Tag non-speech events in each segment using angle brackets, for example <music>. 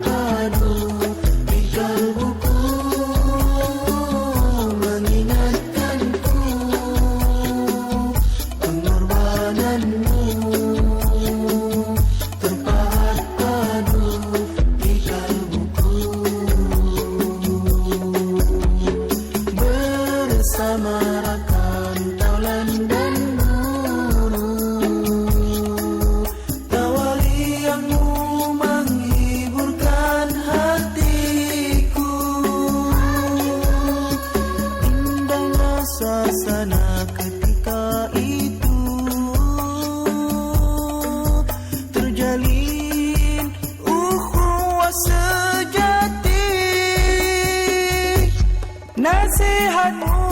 Hanu. heart moves.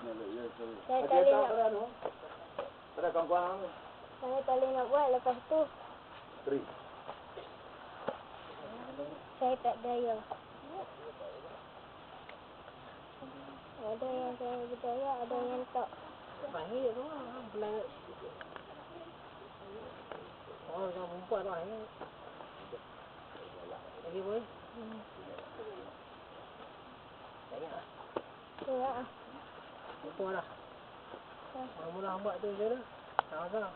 Saya tak boleh nak Ada kawan-kawan Saya tak boleh nak buat Lepas tu Tri. Saya tak daya Ada yang saya berdaya Ada yang tak Baik tu lah. Belang. Oh, dah empat lah. ya. Lagi boleh? Banyak lah. Tu lah Apa lah. Mula-mula hamba tu macam mana? Sama-sama.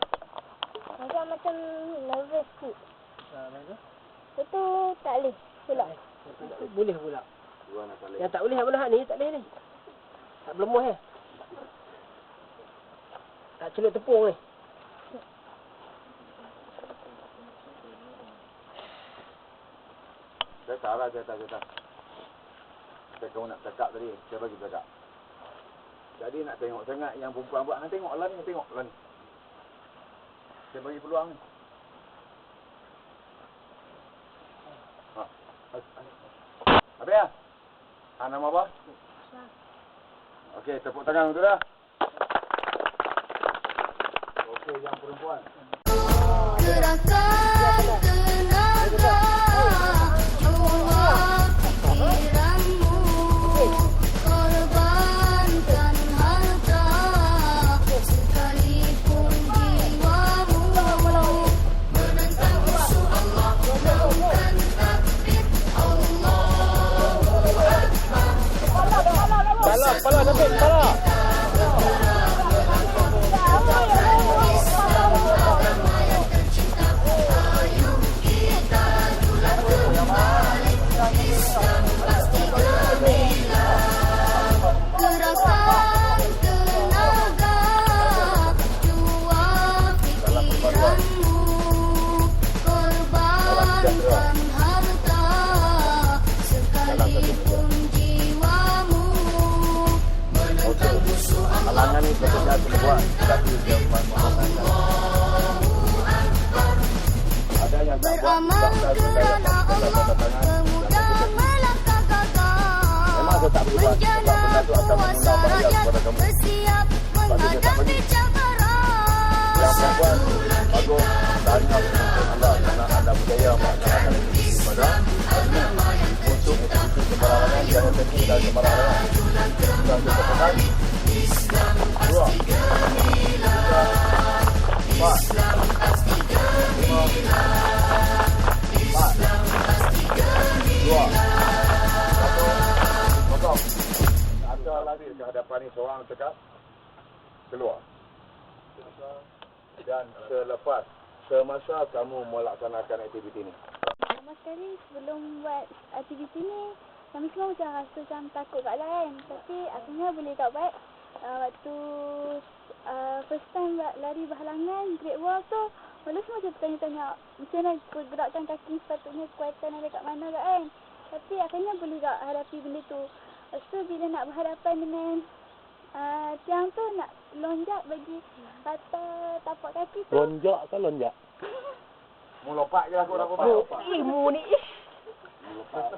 Macam macam nervous sikit Ha, macam Lepas tu tak boleh pula tu. Boleh pula. Yang tak boleh apa lah ni? Tak boleh ni. Tak berlemuh eh. Tak celup tepung ni. Saya tak lah, saya tak, saya tak. Saya kamu nak cakap tadi, saya bagi cakap. Jadi nak tengok sangat yang perempuan buat, hang tengok lah ni, tengok lah ni. Saya bagi peluang ni. Ha. Habis ya? Ha, nama apa? Okey, tepuk tangan betul dah. Okey, yang perempuan. Gerakan Korbankan harta Sekalipun jiwamu Menentang musuh Halangan ni sebenarnya kena buat. Tapi dia memang Ada yang tak buat. Beramal kerana Allah Kemudah melangkah Memang saya tak gagah boleh buat. Sebab Menjana benda tu akan kuasa mengundang bahaya rakyat kepada kamu. Bersiap menghadapi cabaran Yang perempuan bagus tanya anda berjaya melaksanakan ibadah untuk aktiviti sembarangan jangan terkini dan sembarangan dan kesepakat dua tiga empat hadapan ni seorang cakap keluar dan selepas semasa kamu melaksanakan aktiviti ini. Pertama sekali sebelum buat aktiviti ni kami semua macam rasa macam takut kat lah kan. Tapi akhirnya boleh tak baik uh, Waktu uh, first time buat lari berhalangan Great Wall tu Mula semua macam tanya-tanya Macam mana pergerakan kaki sepatutnya kekuatan ada kat mana kat kan? Tapi akhirnya boleh tak hadapi benda tu? Lepas tu bila nak berhadapan dengan uh, tiang tu nak lonjak bagi kata tapak kaki tu Lonjak ke lonjak? Mau lompat je lah kau dah Oh, lompat. ilmu ni. Mau <laughs> lompat.